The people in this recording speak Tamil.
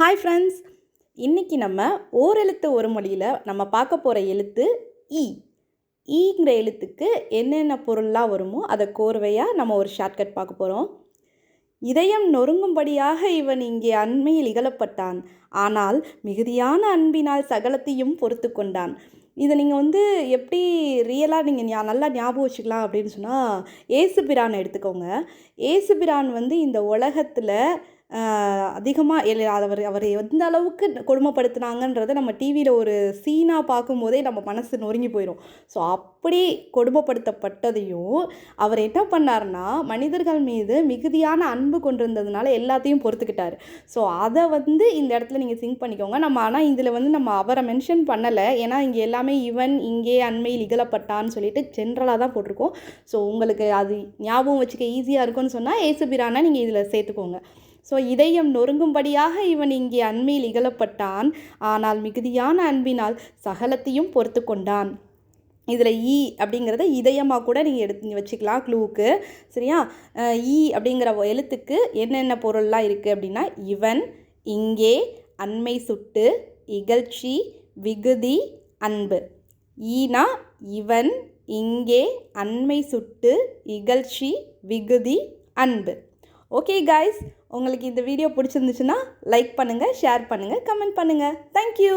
ஹாய் ஃப்ரெண்ட்ஸ் இன்றைக்கி நம்ம ஓரெழுத்து ஒரு மொழியில் நம்ம பார்க்க போகிற எழுத்து e. e இ ஈங்கிற எழுத்துக்கு என்னென்ன பொருள்லாம் வருமோ அதை கோர்வையாக நம்ம ஒரு ஷார்ட்கட் பார்க்க போகிறோம் இதயம் நொறுங்கும்படியாக இவன் இங்கே அண்மையில் இகழப்பட்டான். ஆனால் மிகுதியான அன்பினால் சகலத்தையும் பொறுத்து கொண்டான். இதை நீங்கள் வந்து எப்படி ரியலாக நீங்கள் ஞா நல்லா ஞாபகம் வச்சுக்கலாம் அப்படின்னு சொன்னால் ஏசுபிரான் எடுத்துக்கோங்க. ஏசுபிரான் வந்து இந்த உலகத்தில் அதிகமாக இல்லை அவர் அவர் எந்த அளவுக்கு கொடுமைப்படுத்தினாங்கன்றதை நம்ம டிவியில் ஒரு சீனாக பார்க்கும்போதே நம்ம மனசு நொறுங்கி போயிடும் ஸோ அப்படி கொடுமைப்படுத்தப்பட்டதையும் அவர் என்ன பண்ணார்னா மனிதர்கள் மீது மிகுதியான அன்பு கொண்டிருந்ததுனால எல்லாத்தையும் பொறுத்துக்கிட்டார். ஸோ அதை வந்து இந்த இடத்துல நீங்கள் சிங்க் பண்ணிக்கோங்க. நம்ம ஆனால் இதில் வந்து நம்ம அவரை மென்ஷன் பண்ணலை. ஏன்னா இங்கே எல்லாமே இவன் இங்கே அண்மையில் இகழப்பட்டான்னு சொல்லிட்டு ஜென்ரலாக தான் போட்டிருக்கோம். ஸோ உங்களுக்கு அது ஞாபகம் வச்சுக்க ஈஸியாக இருக்கும்னு சொன்னால் ஏசுபிரானா நீங்கள் இதில் சேர்த்துக்கோங்க. ஸோ இதயம் நொறுங்கும்படியாக இவன் இங்கே அண்மையில் இகழப்பட்டான். ஆனால் மிகுதியான அன்பினால் சகலத்தையும் பொறுத்து கொண்டான். இதில் ஈ அப்படிங்கிறத இதயமாக கூட நீங்கள் எடுத்து வச்சுக்கலாம் க்ளூவுக்கு சரியா? ஈ அப்படிங்கிற எழுத்துக்கு என்னென்ன பொருள்லாம் இருக்குது அப்படின்னா இவன் இங்கே அண்மை சுட்டு இகழ்ச்சி விகுதி அன்பு. ஈனா இவன் இங்கே அண்மை சுட்டு இகழ்ச்சி விகுதி அன்பு. ஓகே காய்ஸ் உங்களுக்கு இந்த வீடியோ பிடிச்சிருந்துச்சுன்னா லைக் பண்ணுங்கள் ஷேர் பண்ணுங்கள் கமெண்ட் பண்ணுங்கள் தேங்க்யூ